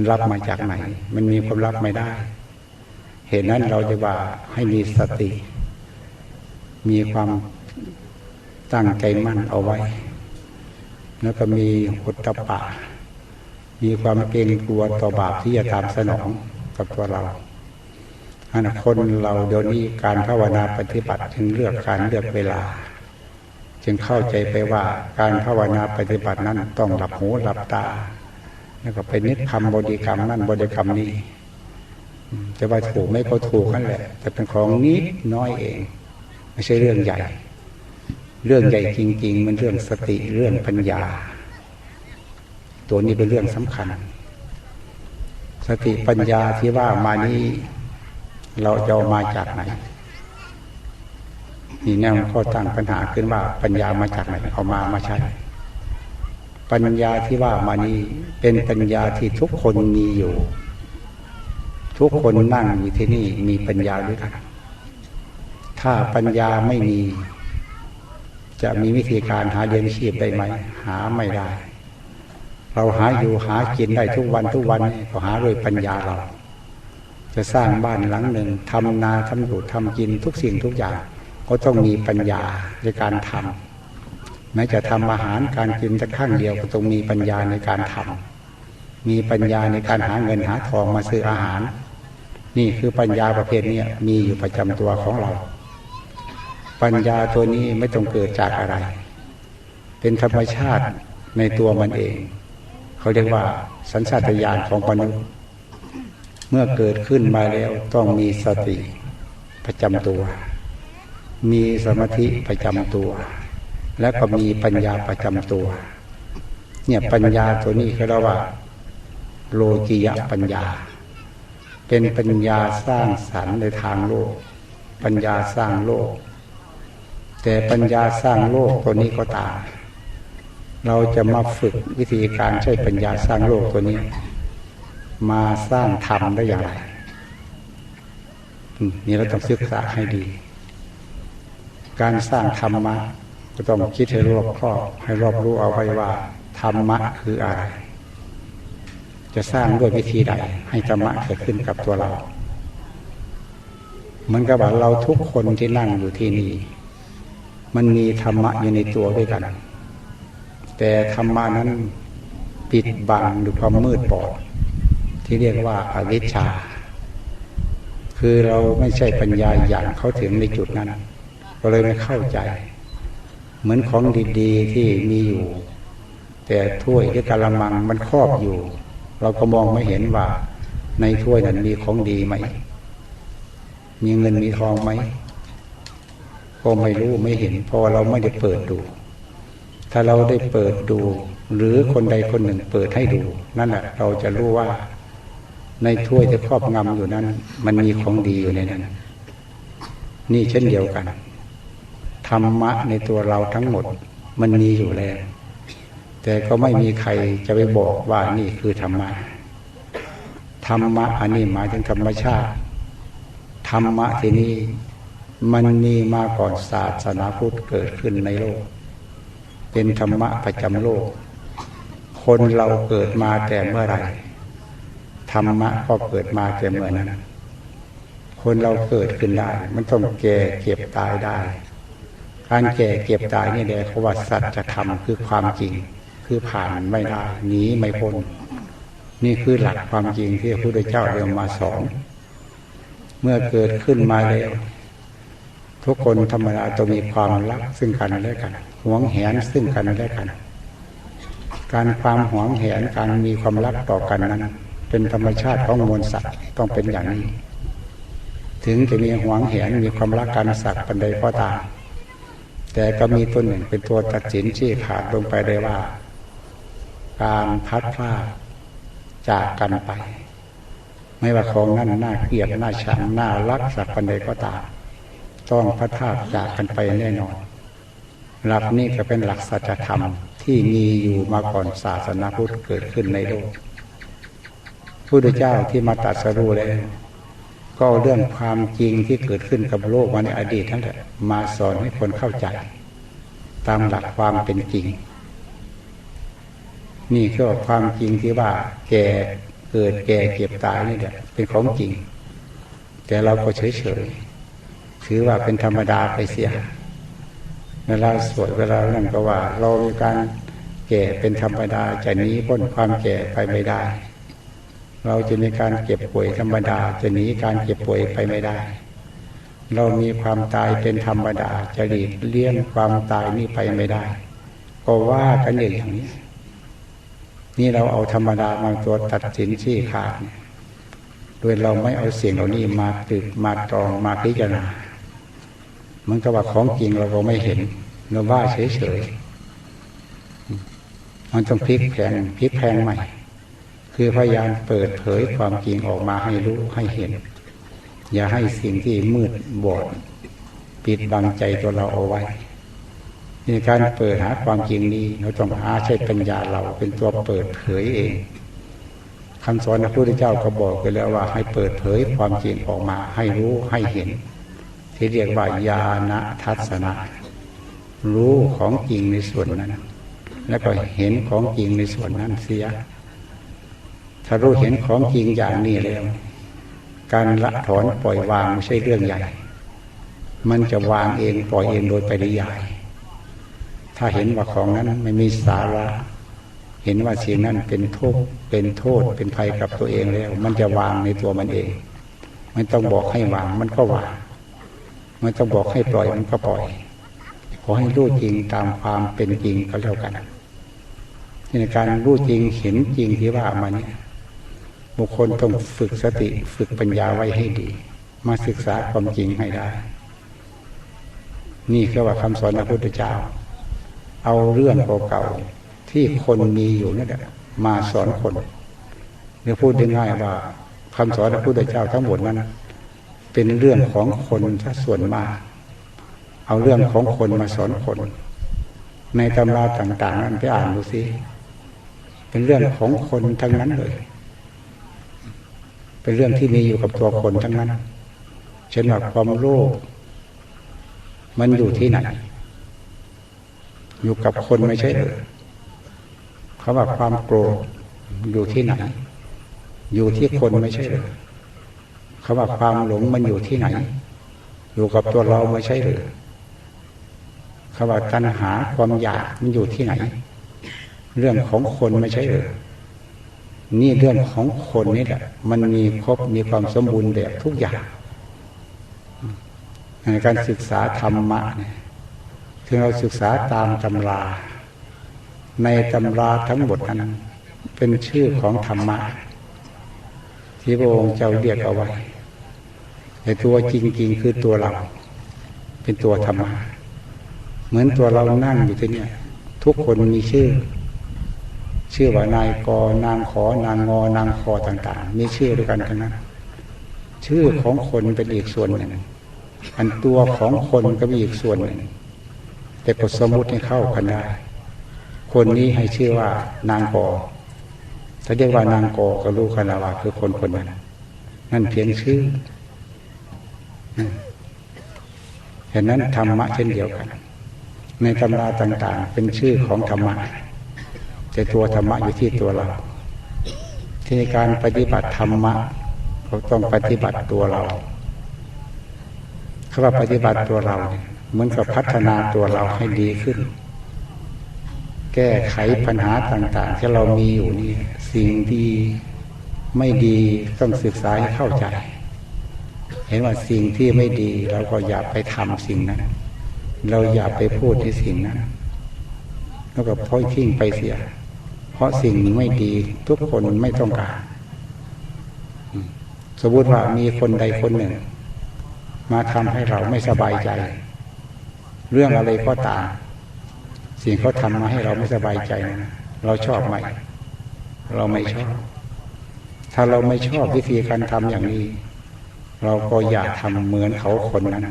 มันรับมาจากไหน มันมีความรับไม่ได้ เหตุนั้นเราจะว่าให้มีสติ มีความตั้งใจมั่นเอาไว้ แล้วก็มีอุตตปะ มีความเกรงกลัวต่อบาปที่จะตามสนองกับตัวเราอันคนเราเดี๋ยวนี้การภาวนาปฏิบัติจึงเลือกการเลือกเวลา จึงเข้าใจไปว่าการภาวนาปฏิบัตินั้นต้องหลับหูหลับตา แล้วก็ไปนึกคำบริกรรมนั่นบริกรรมนี้จะว่าถูกไม่ก็ถูกนั่นแหละ แต่เป็นของนิดน้อยเอง ไม่ใช่เรื่องใหญ่ เรื่องใหญ่จริง ๆ มันเรื่องสติเรื่องปัญญา ตัวนี้เป็นเรื่องสำคัญ สติปัญญาที่ว่ามานี้เราจะเอามาจากไหนนี่แนวข้อตั้งปัญหาขึ้นว่าปัญญามาจากไหนเอามามาใช้ ปัญญาที่ว่ามานี้เป็นปัญญาที่ทุกคนมีอยู่ ทุกคนนั่งอยู่ที่นี่มีปัญญาด้วยกันถ้าปัญญาไม่มี จะมีวิธีการหาเลี้ยงชีพได้ไหม หาไม่ได้ เราหาอยู่หากินได้ทุกวันทุกวันก็หาด้วยปัญญาเรา จะสร้างบ้านหลังหนึ่งทำนาทำอยู่ทำกินทุกสิ่งทุกอย่าง ก็ต้องมีปัญญาในการทำ แม้จะทำอาหารการกินแต่ข้างเดียวก็ต้องมีปัญญาในการทำมีปัญญาในการหาเงินหาทองมาซื้ออาหาร นี่คือปัญญาประเภทนี้มีอยู่ประจำตัวของเรา ปัญญาตัวนี้ไม่ต้องเกิดจากอะไร เป็นธรรมชาติในตัวมันเอง เขาเรียกว่าสัญชาตญาณของมนุษย์เมื่อเกิดขึ้นมาแล้วต้องมีสติประจำตัว มีสมาธิประจำตัว และก็มีปัญญาประจำตัว เนี่ยปัญญาตัวนี้เขาเรียกว่า โลกิยปัญญา เป็นปัญญาสร้างสรรค์ในทางโลก ปัญญาสร้างโลก แต่ปัญญาสร้างโลกตัวนี้ก็ตามเราจะมาฝึกวิธีการใช้ปัญญาสร้างโลกตัวนี้ มาสร้างธรรมได้อย่างไรนี่เราต้องศึกษาให้ดี การสร้างธรรมะ ก็ต้องคิดให้รอบครอบ ให้รอบรู้เอาไว้ว่า ธรรมะคืออะไร จะสร้างด้วยวิธีใดให้ธรรมะเกิดขึ้นกับตัวเรา เหมือนกับว่าเราทุกคนที่นั่งอยู่ที่นี่ มันมีธรรมะอยู่ในตัวด้วยกัน แต่ธรรมะนั้นปิดบังหรือความมืดบอด ที่เรียกว่าอาวิชชา คือเราไม่ใช่ปัญญาอย่างเขาถึงในจุดนั้น ก็เลยไม่เข้าใจ เหมือนของดีๆที่มีอยู่ แต่ถ้วยหรือกะละมังมันครอบอยู่ เราก็มองไม่เห็นว่า ในถ้วยนั้นมีของดีไหม มีเงินมีทองไหมก็ไม่รู้ไม่เห็นเพราะเราไม่ได้เปิดดู ถ้าเราได้เปิดดู หรือคนใดคนหนึ่งเปิดให้ดู นั่นแหละเราจะรู้ว่า ในถ้วยที่ครอบงำอยู่นั้น มันมีของดีอยู่ในนั้น นี่เช่นเดียวกัน ธรรมะในตัวเราทั้งหมดมันมีอยู่แล้ว แต่ก็ไม่มีใครจะไปบอกว่านี่คือธรรมะธรรมะอันนี้หมายถึงธรรมชาติ ธรรมะที่นี่มันมีมาก่อนศาสนาพุทธเกิดขึ้นในโลก เป็นธรรมะประจำโลก คนเราเกิดมาแต่เมื่อไหร่ธรรมะก็เกิดมาแต่เมื่อนั้น คนเราเกิดขึ้นได้ มันต้องแก่เก็บตายได้ การแก่เก็บตายนี่แหละเขาว่าสัจธรรมคือความจริง คือผ่านไม่ได้หนีไม่พ้นนี่คือหลักความจริงที่พระพุทธเจ้าเรียมาสอนเมื่อเกิดขึ้นมาแล้วทุกคนธรรมดาต้องมีความรักซึ่งกันและกันหวงแหนซึ่งกันและกัน การความหวงแหนการมีความรักต่อกันนั้น เป็นธรรมชาติของมวลสัตว์ต้องเป็นอย่างนี้ ถึงจะมีหวงแหนมีความรักการสัตว์ปันใดก็ตาม แต่ก็มีตัวหนึ่งเป็นตัวตัดสินชี้ขาดลงไปได้ว่า การพัดพลาดจากกันไป ไม่ว่าของนั้นน่าเกลียดน่าชังน่ารักสักปันใดก็ตามต้องพัดพลาดจากกันไปแน่นอน หลักนี้ก็เป็นหลักสัจธรรมที่มีอยู่มาก่อนศาสนาพุทธเกิดขึ้นในโลกพุทธเจ้าที่มาตรัสรู้แล้ว ก็เรื่องความจริงที่เกิดขึ้นกับโลกมาในอดีตนั่นแหละมาสอนให้คนเข้าใจ ตามหลักความเป็นจริง นี่คือความจริงที่ว่าแก่เกิดแก่เก็บตายนี่แหละเป็นของจริง แต่เราก็เฉยเฉยๆถือว่าเป็นธรรมดาไปเสียเวลาสวดเวลานั่นก็ว่า เรามีการแก่เป็นธรรมดาจะหนีพ้นความแก่ไปไม่ได้ เราจะมีการเก็บป่วยธรรมดาจะหนีการเก็บป่วยไปไม่ได้ เรามีความตายเป็นธรรมดาจะหลีกเลี่ยงความตายนี้ไปไม่ได้ ก็ว่ากันอย่างนี้ นี่เราเอาธรรมดามาตัวตัดสินชี้ขาดเนี่ยโดยเราไม่เอาเสียงเหล่านี้มาตึกมาตรองมาพิจารณามันก็ว่าของจริงเราก็ไม่เห็นเราว่าเฉยๆมันต้องพลิกแพงพลิกแพงใหม่ คือพยายามเปิดเผยความจริงออกมาให้รู้ให้เห็น อย่าให้สิ่งที่มืดบอดปิดบังใจตัวเราเอาไว้ในการเปิดหาความจริงนี้เราต้องหาใช้ปัญญาเราเป็นตัวเปิดเผยเองคำสอนพระพุทธเจ้าก็บอกไปแล้วว่า ให้เปิดเผยความจริงออกมา ให้รู้ให้เห็น ที่เรียกว่าญาณทัศนะ รู้ของจริงในส่วนนั้น แล้วก็เห็นของจริงในส่วนนั้นเสีย ถ้ารู้เห็นของจริงอย่างนี้แล้ว การละถอนปล่อยวางไม่ใช่เรื่องใหญ่ มันจะวางเองปล่อยเองโดยไปริยาย ถ้าเห็นว่าของนั้นไม่มีสาระเห็นว่าสิ่งนั้นเป็นโทุกข์เป็นโทษเป็นภัยกับตัวเองแล้ว มันจะวางในตัวมันเองมันต้องบอกให้วางมันก็วางมันต้องบอกให้ปล่อยมันก็ปล่อย ขอให้รู้จริงตามความเป็นจริงก็แล้วกันในการรู้จริงเห็นจริงที่ว่ามาเนี่ย บุคคลต้องฝึกสติฝึกปัญญาไว้ให้ดี มาศึกษาความจริงให้ได้ นี่คือว่าคำสอนพระพุทธเจ้า เอาเรื่องเก่าๆที่คนมีอยู่นั่นแหละมาสอนคนหรือพูดง่ายๆว่าคำสอนพระพุทธเจ้าทั้งหมดนั้นเป็นเรื่องของคนถ้าส่วนมาก เอาเรื่องของคนมาสอนคน ในตำราต่าง ๆ นั้นไปอ่านดูสิเป็นเรื่องของคนทั้งนั้นเลย เป็นเรื่องที่มีอยู่กับตัวคนทั้งนั้นเช่นว่าความโลภมันอยู่ที่ไหน อยู่กับคนไม่ใช่เออเขาว่าความโกรธอยู่ที่ไหน อยู่ที่คนไม่ใช่เออเขาว่าความหลงมันอยู่ที่ไหน อยู่กับตัวเราไม่ใช่หรือเขาว่าตัณหาความอยากมันอยู่ที่ไหน เรื่องของคนไม่ใช่หรือ นี่เรื่องของคนนี่แหละมันมีครบมีความสมบูรณ์แบบทุกอย่างในการศึกษาธรรมะเนี่ยถึงเราศึกษาตามตำรา ในตำราทั้งหมดนั้นเป็นชื่อของธรรมะ ที่พระองค์เจ้าเรียกเอาไว้แต่ตัวจริง ๆ คือตัวเรา เป็นตัวธรรมะเหมือนตัวเรานั่งอยู่ที่นี่ทุกคนมีชื่อ ชื่อว่านายกนางขอนางงอนางคอต่างๆ มีชื่อด้วยกันทั้งนั้น ชื่อของคนเป็นอีกส่วนหนึ่ง อันตัวของคนก็มีอีกส่วนหนึ่ง แต่กฎสมมุติให้เข้ากันได้ คนนี้ให้ชื่อว่านางกอถ้าเรียกว่านางกอก็รู้กันล้วว่าคือคนคนนั้นนั่นเพียงชื่อเห็นนั้นธรรมะเช่นเดียวกัน ในตำราต่าง ๆ เป็นชื่อของธรรมะ แต่ตัวธรรมะอยู่ที่ตัวเรา ที่ในการปฏิบัติธรรมะเราต้องปฏิบัติตัวเราคำว่าปฏิบัติตัวเรา เหมือนกับพัฒนาตัวเราให้ดีขึ้น แก้ไขปัญหาต่าง ๆ ที่เรามีอยู่นี่สิ่งดีไม่ดีต้องศึกษาให้เข้าใจ เห็นว่าสิ่งที่ไม่ดีเราก็อย่าไปทำสิ่งนั้น เราอย่าไปพูดที่สิ่งนั้นแล้วก็พ้อยทิ้งไปเสีย ราะสิ่งไม่ดีทุกคนไม่ต้องการ สมมติว่ามีคนใดคนหนึ่ง มาทำให้เราไม่สบายใจ เรื่องอะไรก็ตามสิ่งเขาทำมาให้เราไม่สบายใจนะเราชอบไหม เราไม่ชอบ ถ้าเราไม่ชอบวิธีการทำอย่างนี้ เราก็อย่าทำเหมือนเขาคนนั้น